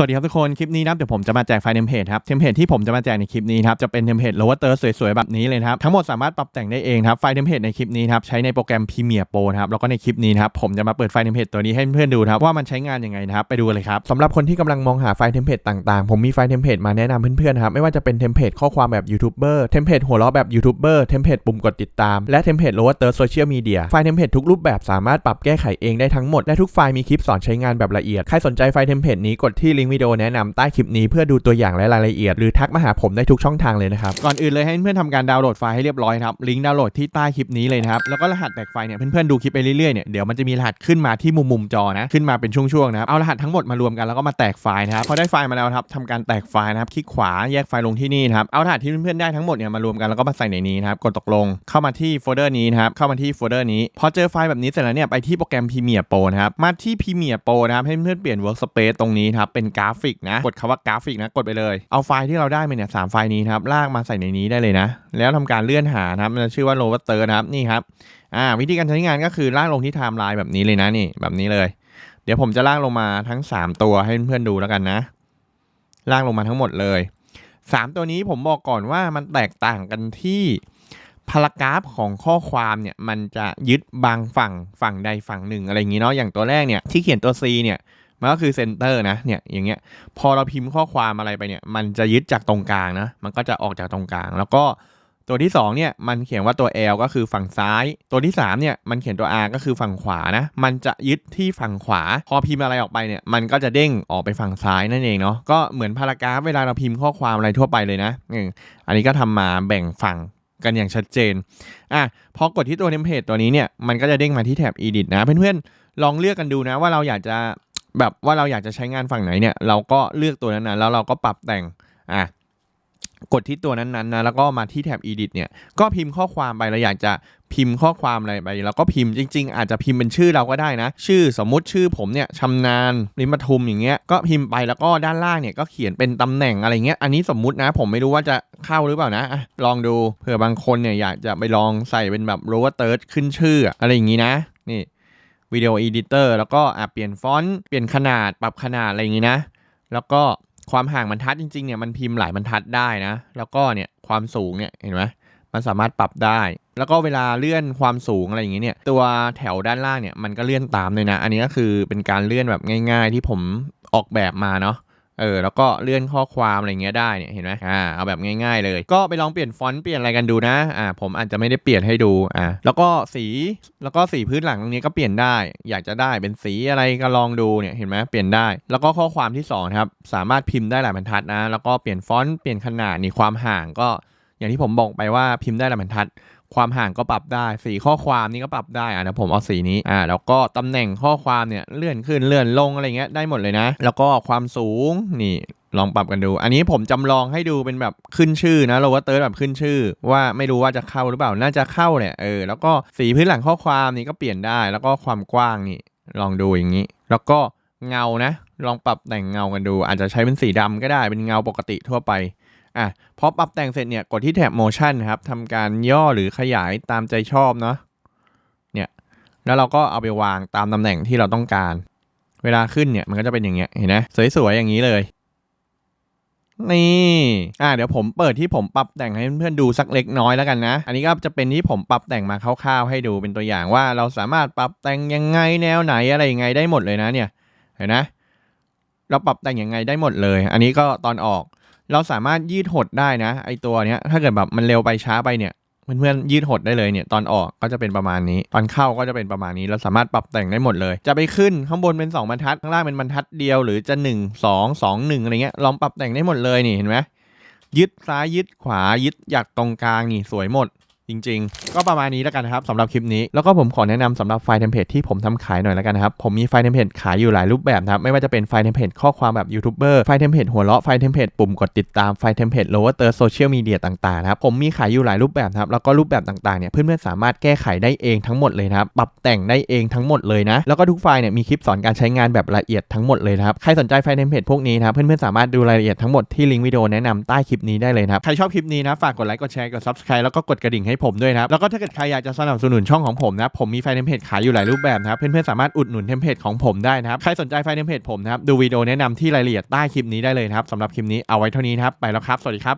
สวัสดีครับทุกคน คลิปนี้นะเดี๋ยวผมจะมาแจกไฟล์เทมเพลตครับ เทมเพลตที่ผมจะมาแจกในคลิปนี้ครับ จะเป็นเทมเพลต lower third สวยๆ แบบนี้เลยครับ ทั้งหมดสามารถปรับแต่งได้เองครับ ไฟล์เทมเพลตในคลิปนี้ครับ ใช้ในโปรแกรม Premiere Pro ครับ แล้วก็ในคลิปนี้ครับ ผมจะมาเปิดไฟล์เทมเพลตตัวนี้ให้เพื่อนๆดูครับว่ามันใช้งานยังไงนะครับ ไปดูเลยครับสำหรับคนที่กำลังมองหาไฟล์เทมเพลตต่างๆ ผมมีไฟล์เทมเพลตมาแนะนำเพื่อนๆครับ ไม่ว่าจะเป็นเทมเพลตข้อความแบบยูทูบเบอร์ เทมเพลตหัวเราะแบบยูทูบเบอร์ เทมเพลตปุ่มกดติดตาม และเทมเพลต lower third social media ไฟล์เทมเพลตทุกรูปแบบสามารถปรับแก้ไขเองได้ทั้งหมดและทุกไฟล์มีคลิปสอนใช้งานแบบละเอียดใครสนใจไฟล์เทมเพลตนี้กดที่ลิงก์วิดีโอแนะนำใต้คลิปนี้เพื่อดูตัวอย่างและรายละเอียดหรือทักมาหาผมได้ทุกช่องทางเลยนะครับก่อนอื่นเลยให้เพื่อนๆทำการดาวน์โหลดไฟล์ให้เรียบร้อยครับลิงก์ดาวน์โหลดที่ใต้คลิปนี้เลยนะครับแล้วก็รหัสแตกไฟเนี่ยเพื่อนๆดูคลิปไปเรื่อยๆเนี่ยเดี๋ยวมันจะมีรหัสขึ้นมาที่มุมมุมจอนะขึ้นมาเป็นช่วงๆนะครับเอารหัสทั้งหมดมารวมกันแล้วก็มาแตกไฟล์นะครับพอได้ไฟล์มาแล้วครับทำการแตกไฟล์นะครับคลิกขวาแยกไฟล์ลงที่นี่นะครับเอารหัสที่เพื่อนๆได้ทั้งหมดเนี่ยมารวมกันแล้วก็มาใส่ในนี้นะครับกดตกลงเข้ามาที่โฟลเดอร์นี้นะครับเข้ามาที่โฟลเดอร์นี้พอเจอไฟล์แบบนี้เสร็จแล้วเนี่ยไปที่โปรแกรม Premiere Pro นะครับมาที่ Premiere Pro นะครับให้เพื่อนเปลี่ยน Workspace ตรงนี้ครับเป็นกราฟิกนะ กดคำว่ากราฟิกนะกดไปเลย เอาไฟล์ที่เราได้มาเนี่ยสามไฟล์นี้ครับลากมาใส่ในนี้ได้เลยนะ แล้วทำการเลื่อนหาครับมันจะชื่อว่า lower third นะครับนี่ครับอ่าวิธีการใช้งานก็คือลากลงที่ไทม์ไลน์แบบนี้เลยนะนี่แบบนี้เลย เดี๋ยวผมจะลากลงมาทั้ง 3 ตัวให้เพื่อนๆดูแล้วกันนะลากลงมาทั้งหมดเลย 3 ตัวนี้ผมบอกก่อนว่ามันแตกต่างกันที่พารากราฟของข้อความเนี่ยมันจะยึดบางฝั่งฝั่งใดฝั่งหนึ่งอะไรอย่างนี้เนาะอย่างตัวแรกเนี่ยที่เขียนตัว C เนี่ย มันก็คือเซนเตอร์นะเนี่ยอย่างเงี้ยพอเราพิมพ์ข้อความอะไรไปเนี่ยมันจะยึดจากตรงกลางนะมันก็จะออกจากตรงกลาง แล้วก็ตัวที่2เนี่ยมันเขียนว่าตัว L ก็คือฝั่งซ้าย ตัวที่3เนี่ยมันเขียนตัว R ก็คือฝั่งขวานะ มันจะยึดที่ฝั่งขวา พอพิมพ์อะไรออกไปเนี่ยมันก็จะเด้งออกไปฝั่งซ้ายนั่นเองเนาะก็เหมือนพารากราฟเวลาเราพิมพ์ข้อความอะไรทั่วไปเลยนะอืมอันนี้ก็ทำมาแบ่งฝั่งกันอย่างชัดเจนอะพอกดที่ตัวเทมเพลตตัวนี้เนี่ยมันก็จะเด้งมาที่แถบ edit นะเพื่อนๆลองเลือกกันดูนะว่าเราอยากจะ แบบว่าเราอยากจะใช้งานฝั่งไหนเนี่ย เราก็เลือกตัวนั้นนะแล้วเราก็ปรับแต่งอะกดที่ตัวนั้นๆนะแล้วก็มาที่แถบ edit เนี่ยก็พิมพ์ข้อความไปเราอยากจะพิมพ์ข้อความอะไรไปเราก็พิมพ์จริง ๆ อาจจะพิมพ์เป็นชื่อเราก็ได้นะ ชื่อสมมุติชื่อผมเนี่ยชำนาญริมปทุมอย่างเงี้ยก็พิมพ์ไปแล้วก็ด้านล่างเนี่ยก็เขียนเป็นตำแหน่งอะไรเงี้ยอันนี้สมมุตินะผมไม่รู้ว่าจะเข้าหรือเปล่านะอะลองดูเผื่อบางคนเนี่ยอยากจะไปลองใส่เป็นแบบ lower third ขึ้นชื่ออะไรอย่างงี้นะนี่ วิดีโอเอดิเตอร์แล้วก็อะเปลี่ยนฟอนต์เปลี่ยนขนาดปรับขนาดอะไรอย่างงี้นะ แล้วก็ความห่างบรรทัดจริงๆเนี่ยมันพิมพ์หลายบรรทัดได้นะ แล้วก็เนี่ยความสูงเนี่ยเห็นไหมมันสามารถปรับได้ แล้วก็เวลาเลื่อนความสูงอะไรอย่างเงี้เนี่ย ตัวแถวด้านล่างเนี่ยมันก็เลื่อนตามเลยนะ อันนี้ก็คือเป็นการเลื่อนแบบง่าย ๆ ที่ผมออกแบบมาเนาะ เออแล้วก็เลื่อนข้อความอะไรเงี้ยได้เนี่ยเห็นไหมอ่าเอาแบบง่ายๆ เลย ก็ไปลองเปลี่ยนฟอนต์เปลี่ยนอะไรกันดูนะอ่าผมอาจจะไม่ได้เปลี่ยนให้ดูอ่าแล้วก็สีแล้วก็สีพื้นหลังตรงนี้ก็เปลี่ยนได้ อยากจะได้เป็นสีอะไรก็ลองดูเนี่ยเห็นไหมเปลี่ยนได้ แล้วก็ข้อความที่สองครับสามารถพิมพ์ได้หลายบรรทัดนะ แล้วก็เปลี่ยนฟอนต์เปลี่ยนขนาดนี่ความห่างก็อย่างที่ผมบอกไปว่าพิมพ์ได้หลายบรรทัด ความห่างก็ปรับได้ สีข้อความนี่ก็ปรับได้อะนะผมเอาสีนี้อ่าแล้วก็ตำแหน่งข้อความเนี่ยเลื่อนขึ้นเลื่อนลงอะไรเงี้ยได้หมดเลยนะ แล้วก็ความสูงนี่ลองปรับกันดู อันนี้ผมจำลองให้ดูเป็นแบบขึ้นชื่อนะโลว่าเติร์ดแบบขึ้นชื่อ ว่าไม่รู้ว่าจะเข้าหรือเปล่า น่าจะเข้าเนี่ยเออแล้วก็สีพื้นหลังข้อความนี่ก็เปลี่ยนได้ แล้วก็ความกว้างนี่ลองดูอย่างนี้ แล้วก็เงานะ ลองปรับแต่งเงากันดู อาจจะใช้เป็นสีดำก็ได้เป็นเงาปกติทั่วไป อะพอปรับแต่งเสร็จเนี่ยกดที่แถบ motion ครับทำการย่อหรือขยายตามใจชอบเนาะเนี่ยแล้วเราก็เอาไปวางตามตำแหน่งที่เราต้องการ เวลาขึ้นเนี่ยมันก็จะเป็นอย่างเงี้ยเห็นไหมสวยๆอย่างนี้เลยนี่อะเดี๋ยวผมเปิดที่ผมปรับแต่งให้เพื่อนๆดูสักเล็กน้อยแล้วกันนะ อันนี้ก็จะเป็นที่ผมปรับแต่งมาคร่าวๆให้ดูเป็นตัวอย่างว่าเราสามารถปรับแต่งยังไงแนวไหนอะไรยังไงได้หมดเลยนะเนี่ยเห็นไหมเราปรับแต่งยังไงได้หมดเลย อันนี้ก็ตอนออก เราสามารถยืดหดได้นะ ไอตัวเนี้ยถ้าเกิดแบบมันเร็วไปช้าไปเนี่ยเพื่อนๆยืดหดได้เลยเนี่ยตอนออกก็จะเป็นประมาณนี้ ตอนเข้าก็จะเป็นประมาณนี้ เราสามารถปรับแต่งได้หมดเลย จะไปขึ้นข้างบนเป็น 2บรรทัดข้างล่างเป็นบรรทัดเดียวหรือจะ 1 2 2 1อะไรเงี้ยลองปรับแต่งได้หมดเลยนี่เห็นไหมยึดซ้ายยึดขวายึดหยักตรงกลางนี่สวยหมด จริง ๆ ก็ประมาณนี้แล้วกันนะครับสำหรับคลิปนี้ แล้วก็ผมขอแนะนำสำหรับไฟล์เทมเพลตที่ผมทำขายหน่อยแล้วกันนะครับ ผมมีไฟล์เทมเพลตขายอยู่หลายรูปแบบนะครับ ไม่ว่าจะเป็นไฟล์เทมเพลตข้อความแบบยูทูบเบอร์ไฟล์เทมเพลตหัวเราะไฟล์เทมเพลตปุ่มกดติดตามไฟล์เทมเพลตโลว์เตอร์โซเชียลมีเดียต่างๆนะครับผมมีขายอยู่หลายรูปแบบนะครับแล้วก็รูปแบบต่างๆเนี่ยเพื่อนๆสามารถแก้ไขได้เองทั้งหมดเลยนะครับปรับแต่งได้เองทั้งหมดเลยนะแล้วก็ทุกไฟล์เนี่ยมีคลิปสอนการใช้งานแบบละเอียดทั้งหมดเลยนะครับใครสนใจไฟล์เทมเพลตพวกนี้นะครับเพื่อนๆสามารถดูรายละเอียดทั้งหมดที่ลิงก์วิดีโอแนะนำใต้คลิปนี้ได้เลยนะครับใครชอบคลิปนี้นะฝากกดไลค์กดแชร์กด subscribe แล้วก็กดกระดิ่งให้ผมด้วยนะครับ แล้วก็ถ้าเกิดใครอยากจะสนับสนุนช่องของผมนะครับผมมีไฟล์เทมเพลตขายอยู่หลายรูปแบบนะครับเพื่อนๆสามารถอุดหนุนเทมเพลตของผมได้นะครับใครสนใจไฟล์เทมเพลตผมนะครับดูวิดีโอแนะนำที่รายละเอียดใต้คลิปนี้ได้เลยนะครับสำหรับคลิปนี้เอาไว้เท่านี้นะครับไปแล้วครับสวัสดีครับ